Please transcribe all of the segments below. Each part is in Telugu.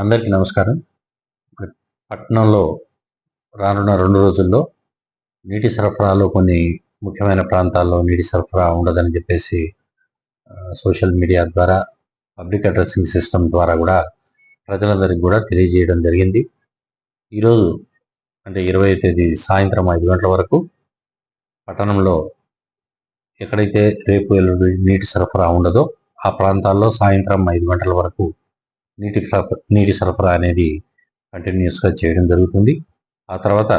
అందరికీ నమస్కారం. పట్టణంలో రానున్న రెండు రోజుల్లో నీటి సరఫరాలో కొన్ని ముఖ్యమైన ప్రాంతాల్లో నీటి సరఫరా ఉండదని చెప్పేసి సోషల్ మీడియా ద్వారా పబ్లిక్ అడ్రసింగ్ సిస్టమ్ ద్వారా కూడా ప్రజలందరికీ కూడా తెలియజేయడం జరిగింది. ఈరోజు అంటే ఇరవై తేదీ సాయంత్రం ఐదు గంటల వరకు పట్టణంలో ఎక్కడైతే రేపు ఎల్లుండి నీటి సరఫరా ఉండదో ఆ ప్రాంతాల్లో సాయంత్రం ఐదు గంటల వరకు నీటి నీటి సరఫరా అనేది కంటిన్యూస్గా చేయడం జరుగుతుంది. ఆ తర్వాత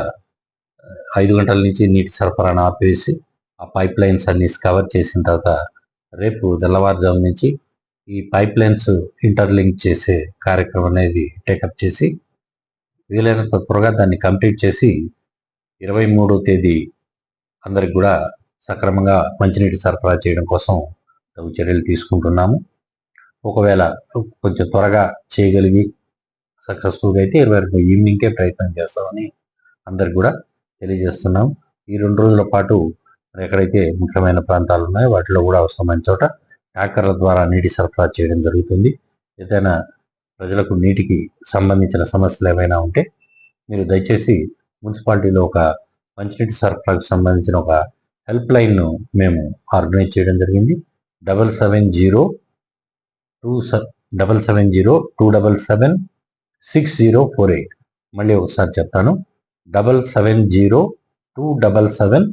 ఐదు గంటల నుంచి నీటి సరఫరాను ఆపేసి ఆ పైప్ లైన్స్ అన్ని కవర్ చేసిన తర్వాత రేపు తెల్లవారుజాము నుంచి ఈ పైప్ లైన్స్ ఇంటర్లింక్ చేసే కార్యక్రమం అనేది టేకప్ చేసి వీలైనంత త్వరగా దాన్ని కంప్లీట్ చేసి ఇరవై మూడో తేదీ అందరికి కూడా సక్రమంగా మంచినీటి సరఫరా చేయడం కోసం తగు చర్యలు తీసుకుంటున్నాము. ఒకవేళ కొంచెం త్వరగా చేయగలిగి సక్సెస్ఫుల్గా అయితే ఇరవై రెండు ఈవినింగ్కే ప్రయత్నం చేస్తామని అందరికి కూడా తెలియజేస్తున్నాం. ఈ రెండు రోజుల పాటు ఎక్కడైతే ముఖ్యమైన ప్రాంతాలు ఉన్నాయో వాటిలో కూడా అవసరమైన చోట ట్యాంకర్ల ద్వారా నీటి సరఫరా చేయడం జరుగుతుంది. ఏదైనా ప్రజలకు నీటికి సంబంధించిన సమస్యలు ఏమైనా ఉంటే మీరు దయచేసి మున్సిపాలిటీలో ఒక మంచినీటి సరఫరాకు సంబంధించిన ఒక హెల్ప్ లైన్ను మేము ఆర్గనైజ్ చేయడం జరిగింది. Double seven zero two double seven zero two double seven six zero four eight. మళ్ళీ ఒకసారి చెప్తాను. Double seven zero two double seven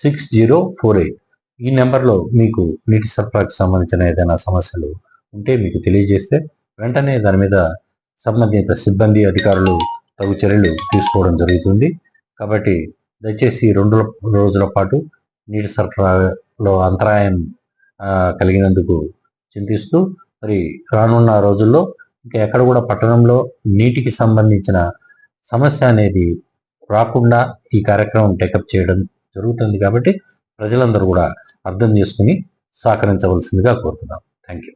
six zero four eight. ఈ నెంబర్లో మీకు నీటి సరఫరాకు సంబంధించిన ఏదైనా సమస్యలు ఉంటే మీకు తెలియజేస్తే వెంటనే దాని మీద సంబంధిత సిబ్బంది అధికారులు తగు చర్యలు తీసుకోవడం జరుగుతుంది. కాబట్టి దయచేసి రెండు రోజుల పాటు నీటి సరఫరాలో అంతరాయం కలిగినందుకు చింతిస్తూ మరి రానున్న రోజుల్లో ఇంకా ఎక్కడ కూడా పట్టణంలో నీటికి సంబంధించిన సమస్య అనేది రాకుండా ఈ కార్యక్రమం టేకప్ చేయడం జరుగుతుంది కాబట్టి ప్రజలందరూ కూడా అర్థం చేసుకుని సహకరించవలసిందిగా కోరుతున్నాం. Thank you